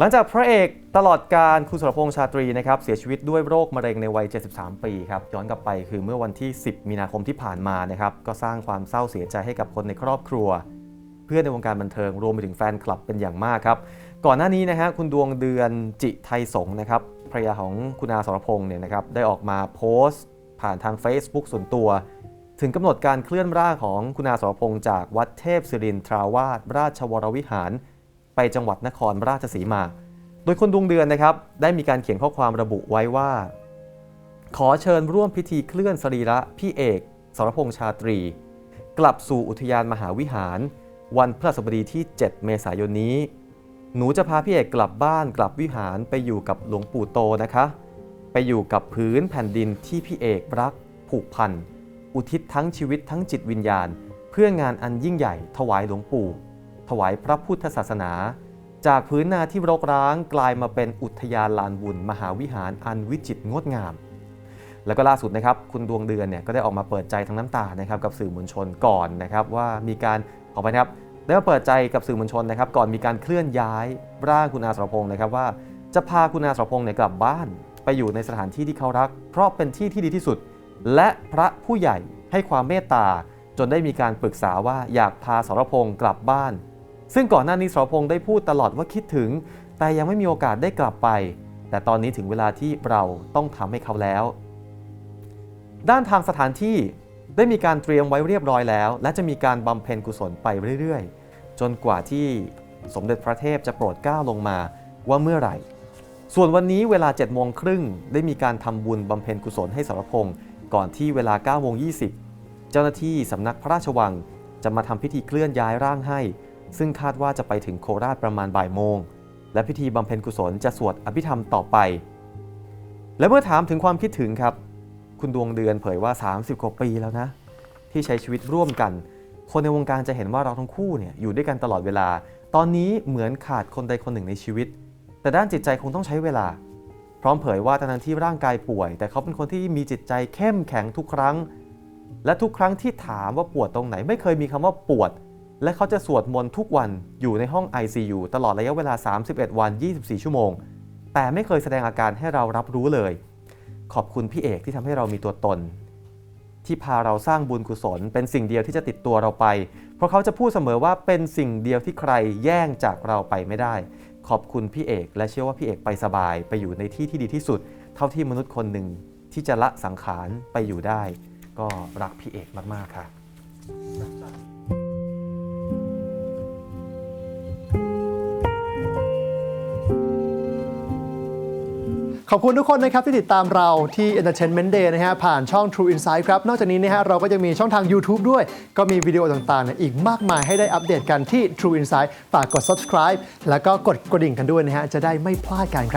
หลังจากพระเอกตลอดการคุณสุรพงษ์ชาตรีนะครับเสียชีวิตด้วยโรคมะเร็งในวัย 73 ปีครับย้อนกลับไปคือเมื่อวันที่ 10 มีนาคมที่ผ่านมานะครับก็สร้างความเศร้าเสียใจให้กับคนในครอบครัว เพื่อนในวงการบันเทิงรวมไปถึงแฟนคลับเป็นอย่างมากครับก่อนหน้านี้นะฮะคุณดวงเดือนจิไทยสงนะครับภรรยาของคุณอาสรพงษ์เนี่ยนะครับได้ออกมาโพสต์ ผ่านทาง Facebook ส่วนตัว ถึงกำหนดการเคลื่อนร่างของคุณอาสรพงษ์จากวัดเทพศิรินทราวาสราชวรวิหาร ไปจังหวัดนครราชสีมา โดยคนดวงเดือนนะครับ ได้มีการเขียนข้อความระบุไว้ว่า ขอเชิญร่วมพิธีเคลื่อนสรีระพี่เอกสรพงษ์ชาตรี กลับสู่อุทยานมหาวิหาร วันพฤหัสบดีที่ 7 เมษายนนี้ หนูจะพาพี่เอกกลับบ้านกลับวิหารไปอยู่กับหลวงปู่โตนะคะ ไปอยู่กับพื้นแผ่นดินที่พี่เอกรัก ผูกพัน อุทิศทั้งชีวิตทั้งจิตวิญญาณ เพื่องานอันยิ่งใหญ่ถวายหลวงปู่ ถวายพระพุทธศาสนา จากพื้นนาที่รกร้างกลายมาเป็นอุทยานลานบุญ มหาวิหารอันวิจิตรงดงาม แล้วก็ล่าสุดนะครับคุณดวงเดือนเนี่ยก็ได้ออกมาเปิดใจทั้งน้ำตานะครับกับสื่อมวลชนก่อนนะครับว่ามีการขอไปนะครับได้มาเปิดใจกับสื่อมวลชนนะครับก่อนมีการเคลื่อนย้ายร่างคุณอาสรพงศ์นะครับว่าจะพาคุณอาสรพงศ์เนี่ยกลับบ้านไปอยู่ในสถานที่ที่เขารัก เพราะเป็นที่ที่ดีที่สุด และพระผู้ใหญ่ให้ความเมตตาจนได้มีการปรึกษาว่าอยากพาสรพงศ์กลับบ้าน ซึ่งก่อนหน้านี้สรพงศ์ได้พูดตลอดว่าคิดถึง แต่ยังไม่มีโอกาสได้กลับไป แต่ตอนนี้ถึงเวลาที่เราต้องทำให้เขาแล้ว ด้านทางสถานที่ได้มีการเตรียมไว้เรียบร้อยแล้ว และจะมีการบำเพ็ญกุศลไปเรื่อยๆ จนกว่าที่สมเด็จพระเทพจะโปรดเกล้าลงมาว่าเมื่อไหร่ ส่วนวันนี้เวลา7โมงครึ่งได้มีการทำบุญบำเพ็ญกุศลให้สรพงศ์ก่อนที่เวลา9โมง20เจ้าหน้าที่สำนักพระราชวังจะมาทำพิธีเคลื่อนย้ายร่างให้ ซึ่งคาดว่าจะไปถึงโคราชประมาณบ่ายโมง และพิธีบำเพ็ญกุศลจะสวดอภิธรรมต่อไป และเมื่อถามถึงความคิดถึงครับ คุณดวงเดือนเผยว่า 30กว่าปีแล้วนะ ที่ใช้ชีวิตร่วมกัน คนในวงการจะเห็นว่าเราทั้งคู่เนี่ยอยู่ด้วยกันตลอดเวลา ตอนนี้เหมือนขาดคนใดคนหนึ่งในชีวิต แต่ด้านจิตใจคงต้องใช้เวลา พร้อมเผยว่าทั้งที่ร่างกายป่วย แต่เขาเป็นคนที่มีจิตใจเข้มแข็งทุกครั้ง และทุกครั้งที่ถามว่าปวดตรงไหนไม่เคยมีคำว่าปวด และเขาจะสวดมนต์ทุกวันอยู่ในห้อง ICU ตลอดระยะเวลา 31 วัน 24 ชั่วโมง แต่ไม่เคยแสดงอาการให้เรารับรู้เลย ขอบคุณพี่เอกที่ทำให้เรามีตัวตน ที่พาเราสร้างบุญกุศล เป็นสิ่งเดียวที่จะติดตัวเราไป เพราะเขาจะพูดเสมอว่าเป็นสิ่งเดียวที่ใครแย่งจากเราไปไม่ได้ ขอบคุณพี่เอก และเชื่อว่าพี่เอกไปสบาย ไปอยู่ในที่ที่ดีที่สุด เท่าที่มนุษย์คนหนึ่งที่จะละสังขารไปอยู่ได้ ก็รักพี่เอกมากๆค่ะ ขอบคุณทุกคนนะครับที่ติดตามเราที่ Entertainment Day นะฮะผ่านช่อง True Insight ครับ นอกจากนี้นะฮะเราก็จะมีช่องทาง YouTube ด้วย ก็มีวิดีโอต่างๆเนี่ยอีกมากมายให้ได้อัปเดตกันที่ True Insight ฝากกด subscribe แล้วก็กดกระดิ่งกันด้วยนะฮะจะได้ไม่พลาดกันครับ